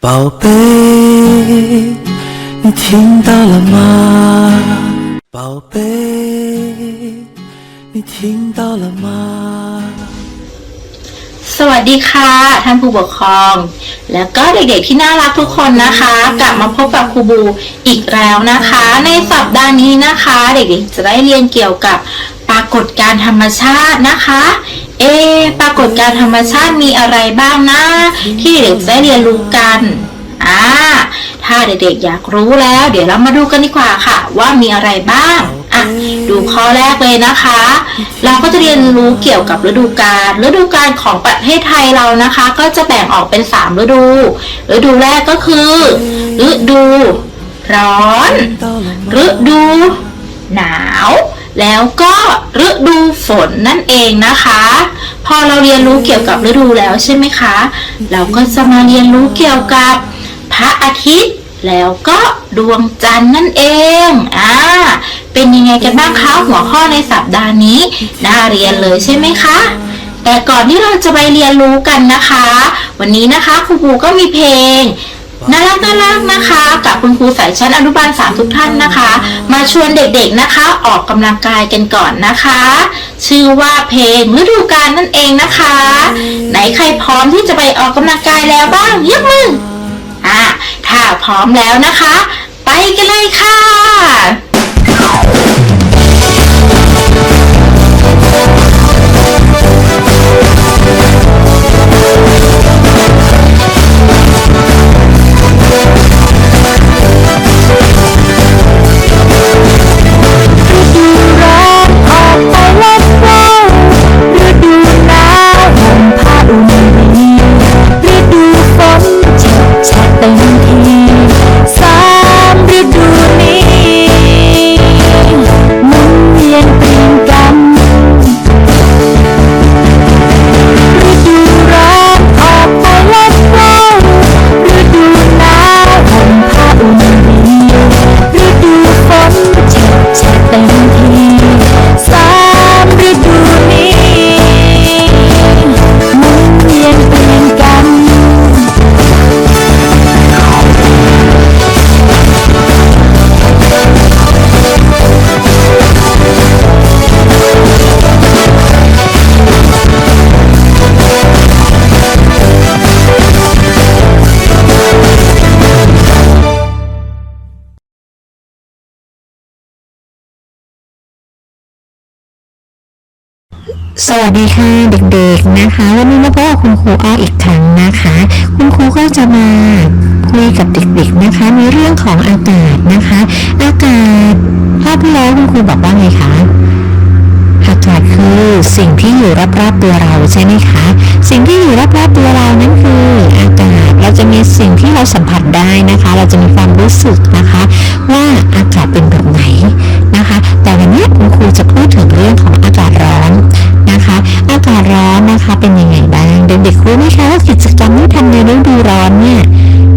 宝贝，你听到了吗？宝贝，你听到了吗？ สวัสดีค่ะ ท่านผู้ปกครอง แล้วก็เด็กๆที่น่ารักทุกคนนะคะ กลับมาพบกับครูบูอีกแล้วนะคะ ในสัปดาห์นี้นะคะ เด็กๆจะได้เรียนเกี่ยวกับ ปรากฏการธรรมชาตินะคะ เอ ปรากฏการธรรมชาติมีอะไรบ้างนะ ที่เด็กได้เรียนรู้กันอ่าถ้าเด็กๆอยากรู้แล้ว เดี๋ยวเรามาดูกันดีกว่าค่ะ ว่ามีอะไรบ้างอะดูข้อแรกเลยนะคะ เราก็จะเรียนรู้เกี่ยวกับฤดูกาลฤดูกาลของประเทศไทยเรานะคะ ก็จะแบ่งออกเป็น 3 ฤดู ฤดูแรกก็คือฤดู ร้อน ฤดู หนาว แล้วก็ฤดูฝนนั่นเองนะคะ พอเราเรียนรู้เกี่ยวกับฤดูแล้วใช่ไหมคะ เราก็จะมาเรียนรู้เกี่ยวกับพระอาทิตย์ แล้วก็ดวงจันทร์นั่นเองอ่าเป็นยังไงกันบ้างคะหัวข้อในสัปดาห์นี้น่าเรียนเลยใช่ไหมคะแต่ก่อนที่เราจะไปเรียนรู้กันนะคะ วันนี้นะคะครูปูก็มีเพลง น่ารักน่ารักนะคะ กับคุณครูสายชั้นอนุบาลสามทุกท่านนะคะ มาชวนเด็กๆนะคะ ออกกำลังกายกันก่อนนะคะ ชื่อว่าเพลงฤดูกาลนั่นเองนะคะ ไหนใครพร้อมที่จะไปออกกำลังกายแล้วบ้างยกมืออะถ้าพร้อมแล้วนะคะ ไปกันเลยค่ะ สวัสดีค่ะเด็กๆนะคะ วันนี้มาพบกับคุณครูอ้ออีกครั้งนะคะ คุณครูก็จะมาคุยกับเด็กๆนะคะ ในเรื่องของอากาศนะคะ อากาศรอบที่แล้วคุณครูบอกว่าไงคะอากาศคือสิ่งที่อยู่รอบๆตัวเราใช่ไหมคะ สิ่งที่อยู่รอบๆตัวเรานั้นคืออากาศเราจะมีสิ่งที่เราสัมผัสได้นะคะ เราจะมีความรู้สึกนะคะ ว่าอากาศเป็นแบบไหนนะคะ แต่วันนี้คุณครูจะพูดถึงเรื่องของ ด็กๆรู้ไหมคะว่ากิจกรรมที่ทำในฤดูร้อนเนี่ย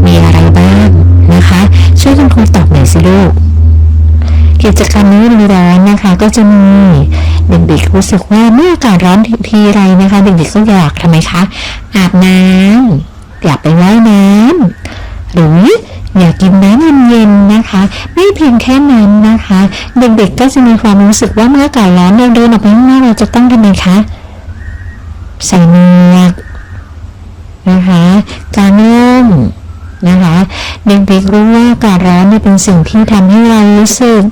มีอะไรบ้างนะคะ ช่วยคุณครูตอบหน่อยสิลูกกิจกรรมในฤดูร้อนนะคะ ก็จะมีเด็กๆรู้สึกว่าเมื่ออากาศร้อนทีไรนะคะ เด็กๆก็อยากทำไมคะอาบน้ำอยากไปว่ายน้ำหรืออยากกินน้ำเย็นๆนะคะ ไม่เพียงแค่นั้นนะคะ เด็กๆก็จะมีความรู้สึกว่าเมื่ออากาศร้อนเราเดินออกไปข้างนอกเราจะต้องทำไมคะใส่หมวกนะคะกางร่มนะคะ เด็กรู้ว่าอากาศร้อนเป็นสิ่งที่ทำให้เรารู้สึก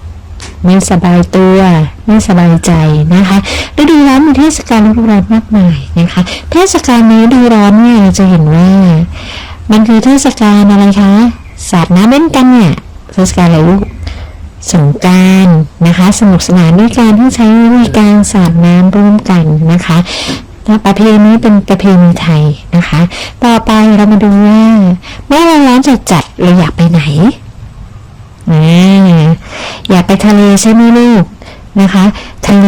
ไม่สบายตัวไม่สบายใจนะคะฤดูร้อนมีเทศกาลฤดูร้อนมากมายนะคะ เทศกาลในฤดูร้อนเนี่ยเราจะเห็นว่า มันคือเทศกาลอะไรคะสาดน้ำเล่นกันเนี่ยเทศกาลอะไรลูกสงการนะคะ สนุกสนานด้วยการที่ใช้วิธีการสาดน้ำร่วมกันนะคะ และประเพณีนี้เป็นประเพณีไทยนะคะ ต่อไปเรามาดูว่าเมื่อเราร้อนจัดๆเราอยากไปไหนอ่าอยากไปทะเลใช่ไหมลูกนะคะ ทะเล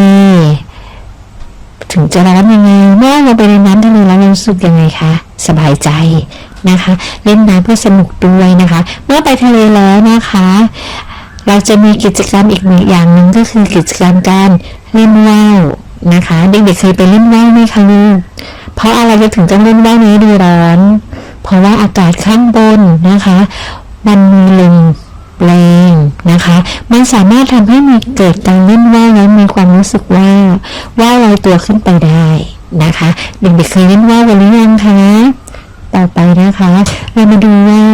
ถึงจะร้อนยังไงเมื่อเราไปในน้ำทะเลแล้วเรารู้สึกยังไงคะสบายใจนะคะ เล่นน้ำเพื่อสนุกด้วยนะคะ เมื่อไปทะเลแล้วนะคะ เราจะมีกิจกรรมอีกหนึ่งอย่างหนึ่งก็คือกิจกรรมการเล่นว่าว นะคะ เด็กๆเคยไปเล่นว่าวไหมคะลูกเพราะอะไรถึงต้องเล่นว่าวในดูร้อน เพราะว่าอากาศข้างบนนะคะ มันมีลมแรงนะคะมันสามารถทำให้มีเกิดการเล่นว่าวแล้วมีความรู้สึกว่าว่าลอยตัวขึ้นไปได้นะคะ เด็กๆเคยเล่นว่าวกันหรือยังคะต่อไปนะคะ เรามาดูว่า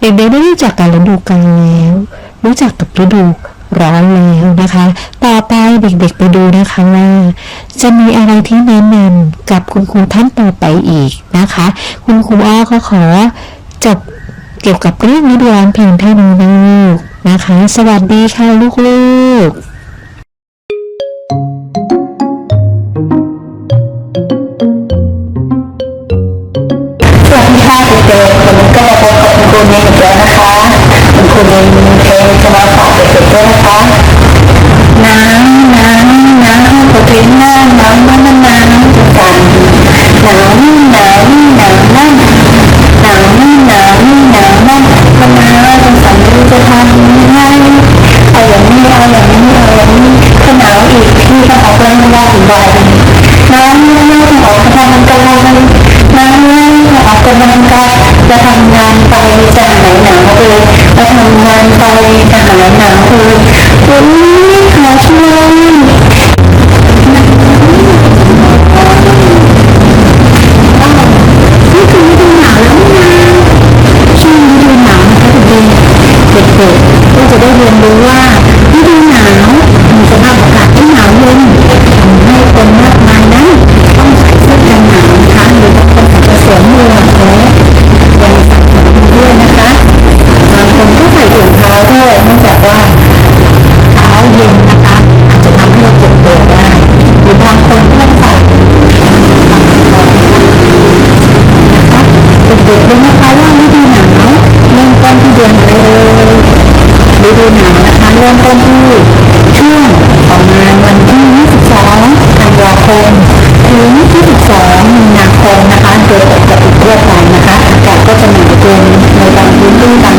เด็กๆได้รู้จักกับฤดูกาลแล้ว รู้จักกับฤดู ร้อนแล้วนะคะ ต่อไปเด็กๆไปดูนะคะว่า จะมีอะไรที่แนะนำกับคุณครูท่านต่อไปอีกนะคะ คุณครูอ้อก็ขอจบเกี่ยวกับเรื่องฤดูร้อนเพียงเท่านี้นะลูกนะคะ สวัสดีค่ะลูกๆ จะทำงานไปจะหายหนาวเลยจะทำงานไปจะหายหนาวเลยวันนี้ขอช่วยนี่คือฤดูหนาวแล้วนะช่วงฤดูหนาวนะคะเด็กๆเด็กๆก็จะได้เรียนรู้ว่า วยเนื่องจากว่าเท้าเย็นนะคะอาจจะทำให้เราเจ็บตัวได้หรือบางคนก็ต้องใส่เด็กๆรู้นะคะว่าฤดูหนาวเริ่มต้นที่เดือนอะไรเอ่ยฤดูหนาวนะคะเริ่มต้นที่ช่วงประมาณวันที่ 22ธันวาคมถึง 22 มีนาคมนะคะโดยปกติทั่วไปนะคะอากาศก็จะหนาวเกินในบางพื้นที่บาง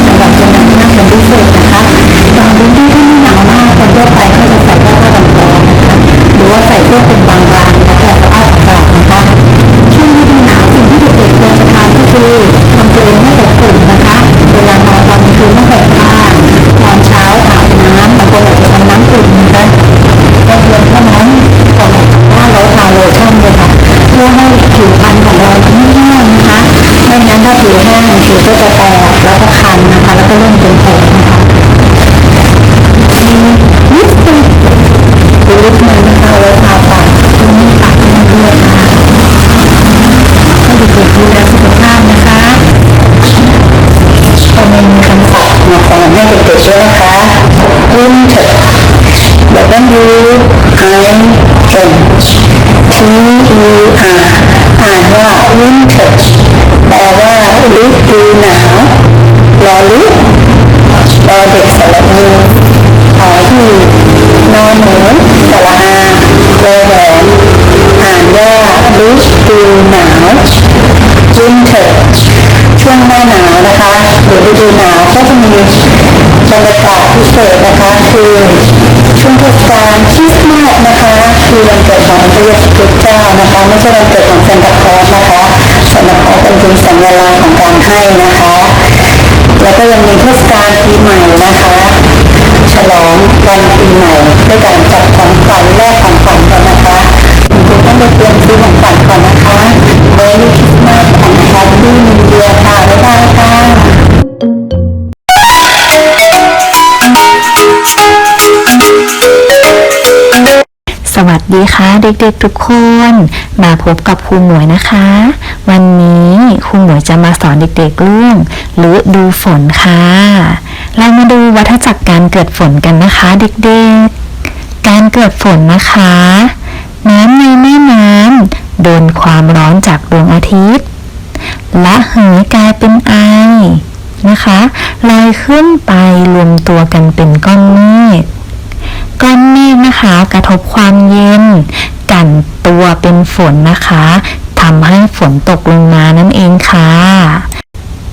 านตาคลอสเป็นเพียงสัญลักษณ์ของการให้นะคะ แล้วก็ยังมีเทศกาลปีใหม่นะคะ ดีค่ะเด็กๆทุกคน มาพบกับครูหมวยนะคะ วันนี้ครูหมวยจะมาสอนเด็กๆเรื่องฤดูฝนค่ะ เรามาดูวัฏจักรการเกิดฝนกันนะคะ เด็กๆ การเกิดฝนนะคะ น้ำในแม่น้ำโดนความร้อนจากดวงอาทิตย์และเหยกลายเป็นไอนะคะลอยขึ้นไปรวมตัวกันเป็นก้อนเมฆ ก้อนเมฆนะคะกระ ทบความเย็น กันตัวเป็นฝนนะคะทำให้ฝนตกลงมานั่นเองค่ะ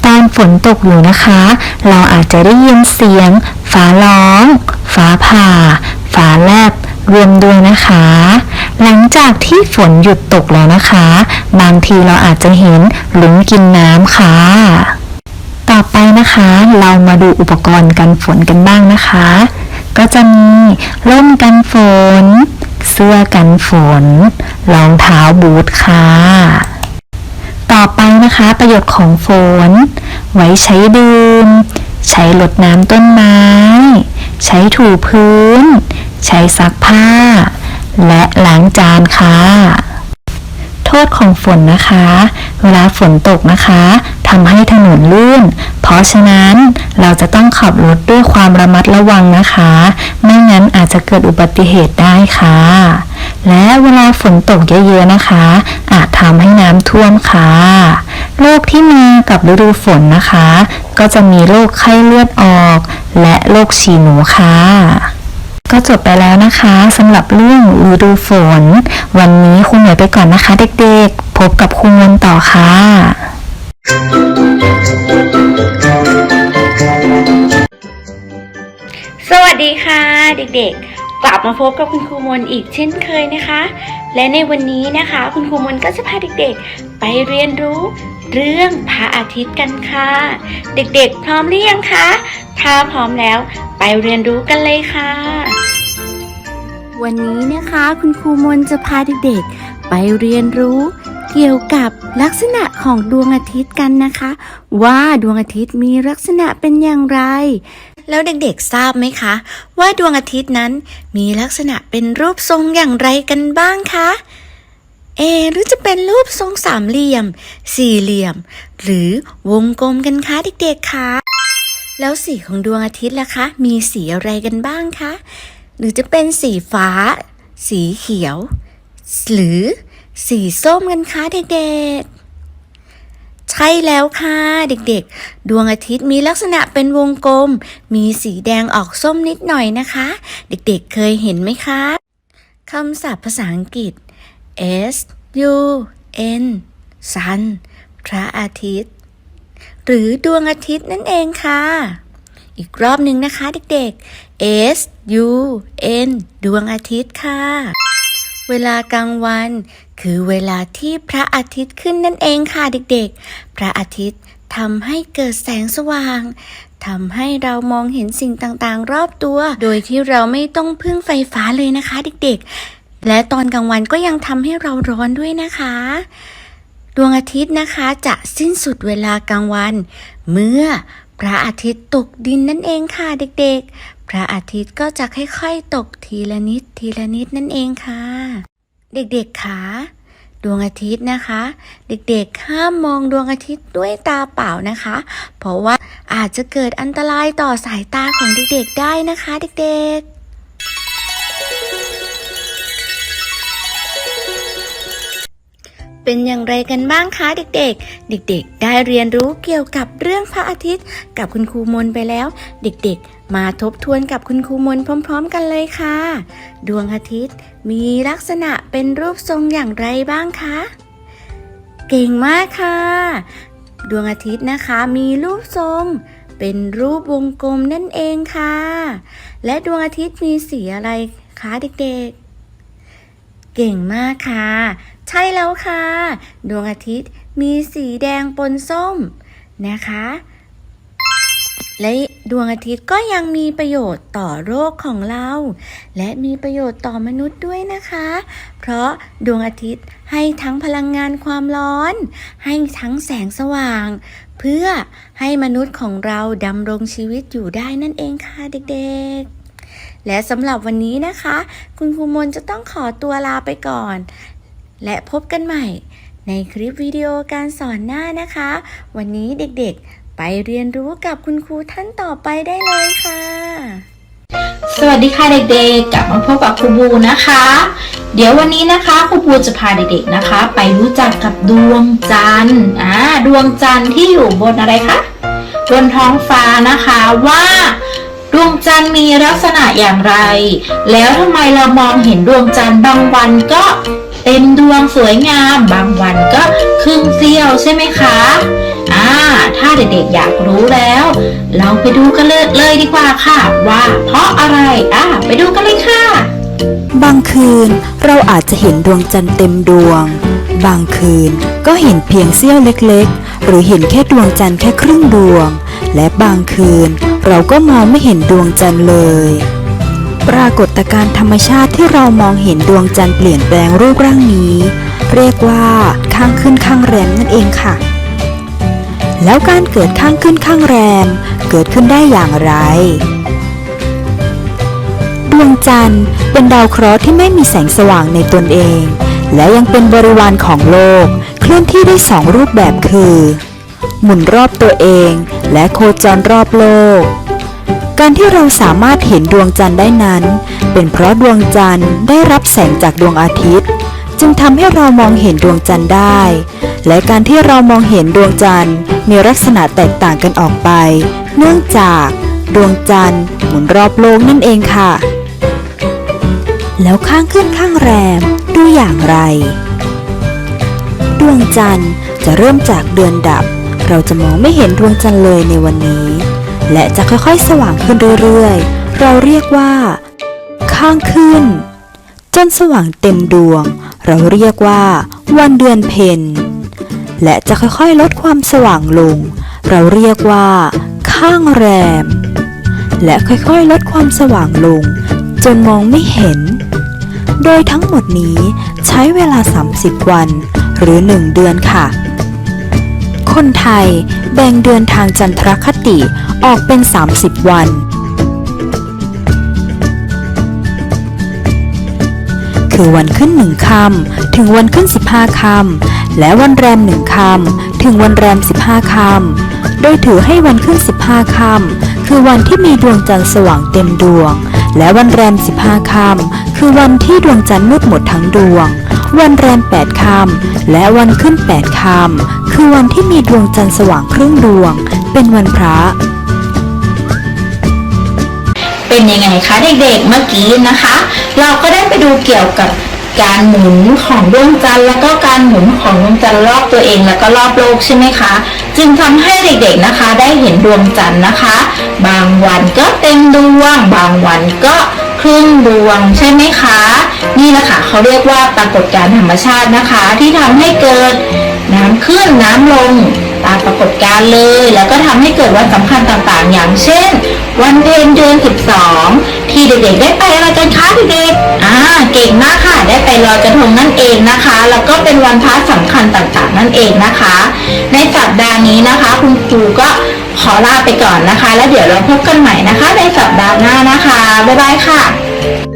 ตอนฝนตกอยู่นะคะ เราอาจจะได้ยินเสียงฟ้าร้อง ฟ้าผ่า ฟ้าแลบรวมด้วยนะคะ หลังจากที่ฝนหยุดตกแล้วนะคะ บางทีเราอาจจะเห็นหลุมกินน้ำค่ะ ต่อไปนะคะ เรามาดูอุปกรณ์กันฝนกันบ้างนะคะ ก็จะมีร่มกันฝน เสื้อกันฝน รองเท้าบูทค่ะ ต่อไปนะคะประโยชน์ของฝน ไว้ใช้ดื่ม ใช้รดน้ำต้นไม้ ใช้ถูพื้น ใช้ซักผ้า และล้างจานค่ะ โทษของฝนนะคะ เวลาฝนตกนะคะ ทำให้ถนนลื่น เพราะฉะนั้นเราจะต้องขับรถด้วยความระมัดระวังนะคะ ไม่งั้นอาจจะเกิดอุบัติเหตุได้ค่ะ และเวลาฝนตกเยอะๆนะคะ อาจทำให้น้ำท่วมค่ะโรคที่มากับฤดูฝนนะคะ ก็จะมีโรคไข้เลือดออก และโรคฉี่หนูค่ะก็จบไปแล้วนะคะสำหรับเรื่องฤดูฝน วันนี้ครูเหนื่อยไปก่อนนะคะเด็กๆ พบกับครูมนต่อค่ะ เด็กๆ กลับมาพบกับคุณครูมนอีกเช่นเคยนะคะ และในวันนี้นะคะ คุณครูมนก็จะพาเด็กๆ ไปเรียนรู้เรื่องพระอาทิตย์กันค่ะ เด็กๆ พร้อมหรือยังคะ ถ้าพร้อมแล้วไปเรียนรู้กันเลยค่ะ วันนี้นะคะคุณครูมนจะพาเด็กๆ ไปเรียนรู้เกี่ยวกับลักษณะของดวงอาทิตย์กันนะคะ ว่าดวงอาทิตย์มีลักษณะเป็นอย่างไร แล้วเด็กๆทราบไหมคะ ว่าดวงอาทิตย์นั้นมีลักษณะเป็นรูปทรงอย่างไรกันบ้างคะ เอ หรือจะเป็นรูปทรงสามเหลี่ยม สี่เหลี่ยม หรือวงกลมกันคะเด็กๆคะแล้วสีของดวงอาทิตย์ล่ะคะ มีสีอะไรกันบ้างคะ หรือจะเป็นสีฟ้า สีเขียว หรือสีส้มกันคะเด็กๆ ใช่แล้วค่ะเด็กๆ ดวงอาทิตย์มีลักษณะเป็นวงกลม มีสีแดงออกส้มนิดหน่อยนะคะ เด็กๆเคยเห็นไหมคะคำศัพท์ภาษาอังกฤษ S U N sun พระอาทิตย์ หรือดวงอาทิตย์นั่นเองค่ะ อีกรอบหนึ่งนะคะเด็กๆ S U N ดวงอาทิตย์ค่ะ เวลากลางวัน คือเวลาที่พระอาทิตย์ขึ้นนั่นเองค่ะเด็กๆ พระอาทิตย์ทำให้เกิดแสงสว่างทำให้เรามองเห็นสิ่งต่างๆ รอบตัว โดยที่เราไม่ต้องพึ่งไฟฟ้าเลยนะคะเด็กๆ และตอนกลางวันก็ยังทำให้เราร้อนด้วยนะคะ ดวงอาทิตย์นะคะจะสิ้นสุดเวลากลางวัน เมื่อพระอาทิตย์ตกดินนั่นเองค่ะเด็กๆ พระอาทิตย์ก็จะค่อยๆ ตกทีละนิดทีละนิดนั่นเองค่ะ เด็กๆคะดวงอาทิตย์นะคะ เด็กๆห้ามมองดวงอาทิตย์ด้วยตาเปล่านะคะ เพราะว่าอาจจะเกิดอันตรายต่อสายตาของเด็กๆได้นะคะ เด็กๆ เป็นอย่างไรกันบ้างคะเด็กๆ เด็กๆ ได้เรียนรู้เกี่ยวกับเรื่องพระอาทิตย์ กับคุณครูมนไปแล้ว เด็กๆ มาทบทวนกับคุณครูมนพร้อม ๆ กันเลยค่ะ ดวงอาทิตย์ มีลักษณะเป็นรูปทรงอย่างไรบ้างคะ เก่งมากค่ะ ดวงอาทิตย์นะคะมีรูปทรง เป็นรูปวงกลมนั่นเองค่ะ และดวงอาทิตย์มีสีอะไรคะเด็กๆ เก่งมากค่ะ ใช่แล้วค่ะ ดวงอาทิตย์มีสีแดงปนส้มนะคะ และดวงอาทิตย์ก็ยังมีประโยชน์ต่อโรคของเรา และมีประโยชน์ต่อมนุษย์ด้วยนะคะ เพราะดวงอาทิตย์ให้ทั้งพลังงานความร้อน ให้ทั้งแสงสว่าง เพื่อให้มนุษย์ของเราดำรงชีวิตอยู่ได้นั่นเองค่ะเด็กๆและสำหรับวันนี้นะคะ คุณครูมนจะต้องขอตัวลาไปก่อน และพบกันใหม่ ในคลิปวิดีโอการสอนหน้านะคะ วันนี้เด็กๆ ไปเรียนรู้กับคุณครูท่านต่อไปได้เลยค่ะ สวัสดีค่ะเด็กๆ กลับมาพบกับครูบูนะคะ เดี๋ยววันนี้นะคะครูบูจะพาเด็กๆนะคะ ไปรู้จักกับดวงจันทร์อ่าดวงจันทร์ที่อยู่บนอะไรคะบนท้องฟ้านะคะว่าดวงจันทร์มีลักษณะอย่างไร แล้วทำไมเรามองเห็นดวงจันทร์บางวันก็ เต็มดวงสวยงาม บางวันก็ครึ่งเสี้ยวใช่ไหมคะอ่าถ้าเด็กๆอยากรู้แล้ว เราไปดูกันเลยเลยดีกว่าค่ะ ว่าเพราะอะไรอ่าไปดูกันเลยค่ะ บางคืนเราอาจจะเห็นดวงจันทร์เต็มดวง บางคืนก็เห็นเพียงเสี้ยวเล็กๆ หรือเห็นแค่ดวงจันทร์แค่ครึ่งดวง และบางคืนเราก็มองไม่เห็นดวงจันทร์เลย ปรากฏการณ์ธรรมชาติที่เรามองเห็นดวงจันทร์เปลี่ยนแปลงรูปร่างนี้ เรียกว่าข้างขึ้นข้างแรมนั่นเองค่ะ แล้วการเกิดข้างขึ้นข้างแรม เกิดขึ้นได้อย่างไร ดวงจันทร์เป็นดาวเคราะห์ที่ไม่มีแสงสว่างในตนเอง และยังเป็นบริวารของโลก เคลื่อนที่ได้สองรูปแบบคือ หมุนรอบตัวเอง และโคจรรอบโลก การที่เราสามารถเห็นดวงจันทร์ได้นั้น เป็นเพราะดวงจันทร์ได้รับแสงจากดวงอาทิตย์ จึงทำให้เรามองเห็นดวงจันทร์ได้ และการที่เรามองเห็นดวงจันทร์มีลักษณะแตกต่างกันออกไป เนื่องจากดวงจันทร์หมุนรอบโลกนั่นเองค่ะ แล้วข้างขึ้นข้างแรมดูอย่างไร ดวงจันทร์จะเริ่มจากเดือนดับ เราจะมองไม่เห็นดวงจันทร์เลยในวันนี้ และจะค่อยๆ สว่างขึ้นเรื่อยๆ เราเรียกว่า ข้างขึ้น จนสว่างเต็มดวง เราเรียกว่า วันเดือนเพ็ญและจะค่อยๆ ลดความสว่างลง เราเรียกว่า ข้างแรม และค่อยๆ ลดความสว่างลง จนมองไม่เห็น โดยทั้งหมดนี้ใช้เวลา 30 วัน หรือ 1 เดือนค่ะ คนไทยแบ่งเดือนทางจันทรคติออกเป็น 30 วัน คือวันขึ้นหนึ่งค่ำถึงวันขึ้น 15ค่ำและวันแรมหนึ่งค่ำถึงวันแรม 15ค่ำโดยถือให้วันขึ้น 15ค่ำคือวันที่มีดวงจันทร์สว่างเต็มดวง และวันแรม 15ค่ำคือวันที่ดวงจันทร์มืดหมดทั้งดวง วันแรม8ค่ำและวันขึ้น8ค่ำคือวันที่มีดวงจันทร์สว่างครึ่งดวง เป็นวันพระ เป็นยังไงคะเด็กๆเมื่อกี้นะคะ เราก็ได้ไปดูเกี่ยวกับการหมุนของดวงจันทร์แล้วก็การหมุนของดวงจันทร์รอบตัวเองแล้วก็รอบโลกใช่ไหมคะ จึงทำให้เด็กๆนะคะ ได้เห็นดวงจันทร์นะคะ บางวันก็เต็มดวง บางวันก็ ครึ่งดวงใช่ไหมคะ นี่แหละค่ะเขาเรียกว่าปรากฏการณ์ธรรมชาตินะคะ ที่ทำให้เกิดน้ำขึ้นน้ำลงตามปรากฏการณ์เลย แล้วก็ทำให้เกิดวันสำคัญต่างๆ อย่างเช่น วันเพ็ญเดือนสิบสองที่เด็กๆได้ไปอะไรกันคะเด็กๆอ่าเก่งมากค่ะ ได้ไปลอยกระทงนั่นเองนะคะ แล้วก็เป็นวันพระสำคัญต่างๆนั่นเองนะคะ ในสัปดาห์นี้นะคะ คุณครูก็ขอลาไปก่อนนะคะ แล้วเดี๋ยวเราพบกันใหม่นะคะ ในสัปดาห์หน้านะคะ บ๊ายบายค่ะ